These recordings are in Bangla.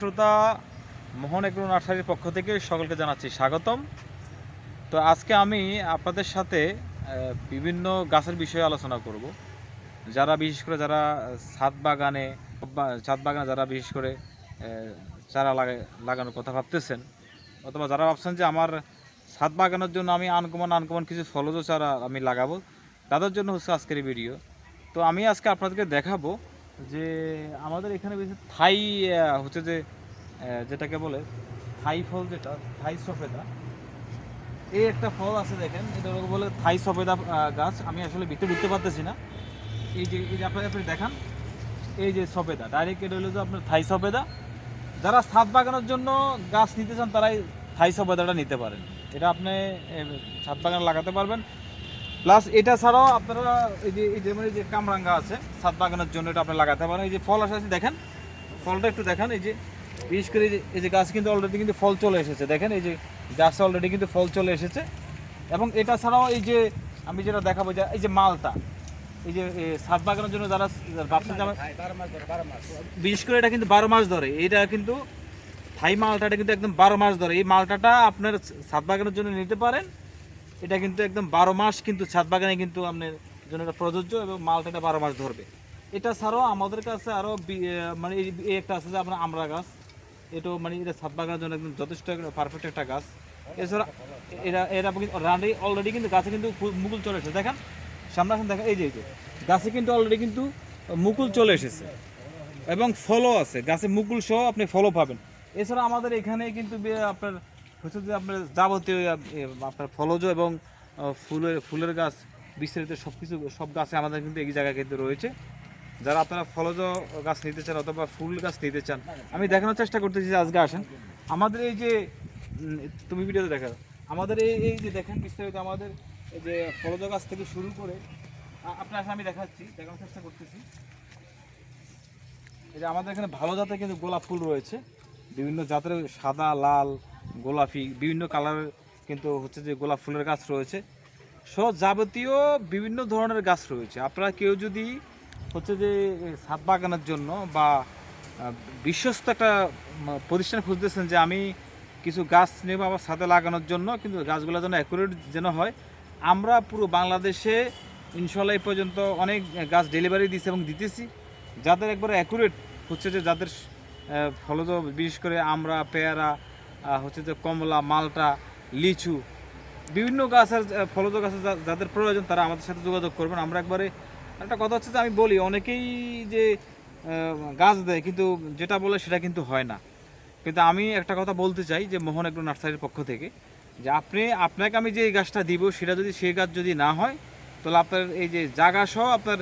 শ্রোতা মোহন এগ্রো নার্সারির পক্ষ থেকে সকলকে জানাচ্ছি স্বাগতম। তো আজকে আমি আপনাদের সাথে বিভিন্ন গাছের বিষয়ে আলোচনা করব। যারা বিশেষ করে যারা ছাদ বাগানে ছাদ বাগানে যারা বিশেষ করে চারা লাগা লাগানোর কথা ভাবতেছেন, অথবা যারা ভাবছেন যে আমার ছাদ বাগানোর জন্য আমি আনকমন আনকমন কিছু ফলজ চারা আমি লাগাবো, তাদের জন্য হচ্ছে আজকের ভিডিও। তো আমি আজকে আপনাদেরকে দেখাবো যে আমাদের এখানে বেশি থাই হচ্ছে যে যেটাকে বলে থাই ফল যেটা, থাই সফেদা, এই একটা ফল আছে দেখেন, এটা বলে থাই সফেদা গাছ। আমি আসলে ভিতরে ঢুকতে পারতেছি না। এই যে এই যে আপনাকে আপনি দেখান, এই যে সফেদা ডাইরেক্ট এটা হলো যে আপনার থাই সফেদা। যারা ছাদ বাগানোর জন্য গাছ নিতে চান, তারাই থাই সফেদাটা নিতে পারেন। এটা আপনি ছাদ বাগানে লাগাতে পারবেন। প্লাস এটা ছাড়াও আপনারা এই যে এই যেমন এই যে কামরাঙ্গা আছে ছাদ বাগানোর জন্য এটা আপনি লাগাতে পারেন। এই যে ফল আসে আছে দেখেন ফলটা একটু দেখেন এই যে বিশেষ করে এই যে- গাছ কিন্তু অলরেডি কিন্তু ফল চলে এসেছে। দেখেন এই যে গাছে অলরেডি কিন্তু ফল চলে এসেছে। এবং এটা ছাড়াও এই যে আমি যেটা দেখাবো যে এই যে মালটা এই যে ছাদ বাগানোর জন্য যারা যে বিশেষ করে এটা কিন্তু বারো মাস ধরে। এটা কিন্তু থাই মালটাটা কিন্তু একদম বারো মাস ধরে। এই মালটাটা আপনার ছাদ বাগানের জন্য নিতে পারেন। এটা কিন্তু একদম বারো মাস কিন্তু ছাদ বাগানে কিন্তু আপনার জন্য এটা প্রযোজ্য এবং মালটাটা বারো মাস ধরবে। এটা ছাড়াও আমাদের কাছে আরও মানে এই একটা আছে যে আপনার আমরা গাছ, এটাও মানে এটা ছাদ বাগানের জন্য একদম যথেষ্ট পারফেক্ট একটা গাছ। এছাড়া এরা এরা রানি অলরেডি কিন্তু গাছে কিন্তু মুকুল চলে এসেছে। দেখেন, সামনে আসেন, দেখেন, এই যে এই যে, গাছে কিন্তু অলরেডি কিন্তু মুকুল চলে এসেছে এবং ফলও আছে। গাছে মুকুল সহ আপনি ফলও পাবেন। এছাড়া আমাদের এখানে কিন্তু আপনার হচ্ছে যে আপনার যাবতীয় আপনার ফলজ এবং ফুলের ফুলের গাছ, বিস্তারিত সব কিছু সব গাছে আমাদের কিন্তু এই জায়গায় কিন্তু রয়েছে। যারা আপনারা ফলজ গাছ নিতে চান অথবা ফুল গাছ নিতে চান, আমি দেখানোর চেষ্টা করতেছি আজকে আসেন। আমাদের এই যে তুমি ভিডিওতে দেখা আমাদের এই এই যে দেখেন বিস্তারিত আমাদের এই যে ফলজ গাছ থেকে শুরু করে আপনার আমি দেখাচ্ছি, দেখানোর চেষ্টা করতেছি। এই যে আমাদের এখানে ভালো জাতের কিন্তু গোলাপ ফুল রয়েছে। বিভিন্ন জাতের সাদা, লাল গোলাপি, বিভিন্ন কালারের কিন্তু হচ্ছে যে গোলাপ ফুলের গাছ রয়েছে। সব যাবতীয় বিভিন্ন ধরনের গাছ রয়েছে। আপনারা কেউ যদি হচ্ছে যে ছাদ বাগানের জন্য বা বিশ্বস্ত একটা প্রতিষ্ঠান খুঁজতেছেন যে আমি কিছু গাছ নেব আমার ছাদে লাগানোর জন্য, কিন্তু গাছগুলো যেন অ্যাকুরেট যেন হয়, আমরা পুরো বাংলাদেশে ইনশাল্লাহ এই পর্যন্ত অনেক গাছ ডেলিভারি দিচ্ছি এবং দিতেছি। যাদের একবারে অ্যাকুরেট হচ্ছে যে যাদের ফলজ, বিশেষ করে আমরা, পেয়ারা হচ্ছে যে কমলা, মালটা, লিচু, বিভিন্ন গাছের ফলজ গাছের যাদের প্রয়োজন তারা আমাদের সাথে যোগাযোগ করবেন। আমরা একবারে একটা কথা হচ্ছে যে আমি বলি, অনেকেই যে গাছ দেয় কিন্তু যেটা বলে সেটা কিন্তু হয় না। কিন্তু আমি একটা কথা বলতে চাই যে মোহন এগ্রো নার্সারির পক্ষ থেকে, যে আপনি, আপনাকে আমি যে গাছটা দিব, সেটা যদি সেই গাছ যদি না হয়, তাহলে আপনার এই যে জায়গা সহ আপনার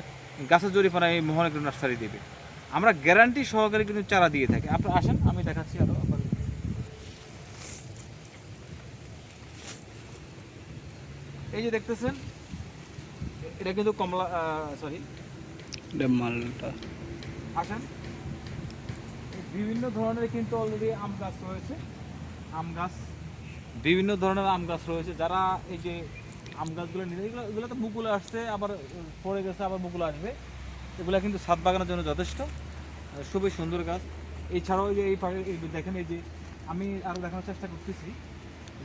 গাছের জরিপানা এই মোহন এগ্রো নার্সারি দেবে। আমরা গ্যারান্টি সহকারে কিন্তু চারা দিয়ে থাকি। আপনি আসেন, আমি দেখাচ্ছি আরও আপনাদের। এই যে দেখতেছেন এটা কিন্তু কমলা সরি এটা মালটা। আসেন। বিভিন্ন ধরনের কিন্তু অলরেডি আম গাছ রয়েছে। আম গাছ বিভিন্ন ধরনের আম গাছ রয়েছে। যারা এই যে আম গাছগুলো নিয়ে এগুলো এগুলো তো মুকুলে আসছে আবার পড়ে গেছে আবার মুকুল আসবে। এগুলো কিন্তু ছাদ বাগানের জন্য যথেষ্ট খুবই সুন্দর গাছ। এছাড়াও এই যে এই দেখেন এই যে আমি আরও দেখানোর চেষ্টা করতেছি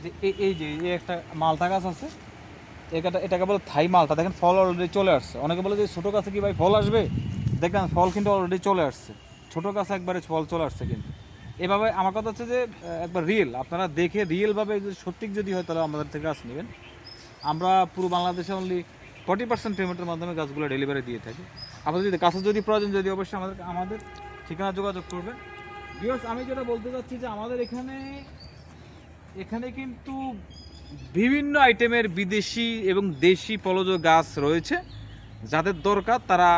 যে এই এই যে এই একটা মালটা গাছ আছে এটা এটাকে বলে থাই মালটা। দেখেন ফল অলরেডি চলে আসছে। অনেকে বলে যে, ছোটো গাছে কি ভাই ফল আসবে? দেখেন ফল কিন্তু অলরেডি চলে আসছে। ছোটো গাছে একবারে ফল চলে আসছে কিন্তু। এভাবে আমার কথা হচ্ছে যে একবার রিয়েল আপনারা দেখে রিয়েলভাবে যদি সঠিক যদি হয়, তাহলে আমাদের থেকে গাছ নেবেন। আমরা পুরো বাংলাদেশে অনলি ফর্টি পার্সেন্ট পেমেন্টের মাধ্যমে গাছগুলো ডেলিভারি দিয়ে থাকি। আপনাদের যদি গাছের যদি প্রয়োজন, যদি অবশ্যই আমাদের আমাদের ঠিকানা যোগাযোগ করবেন। বিকজ আমি যেটা বলতে চাচ্ছি যে, আমাদের এখানে এখানে কিন্তু বিভিন্ন আইটেমের বিদেশি এবং দেশি ফলজ গাছ রয়েছে। যাদের দরকার তারা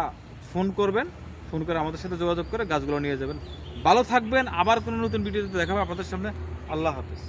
ফোন করবেন, ফোন করে আমাদের সাথে যোগাযোগ করে গাছগুলো নিয়ে যাবেন। ভালো থাকবেন, আবার কোনো নতুন ভিডিওতে দেখাবো আপনাদের সামনে। আল্লাহ হাফিজ।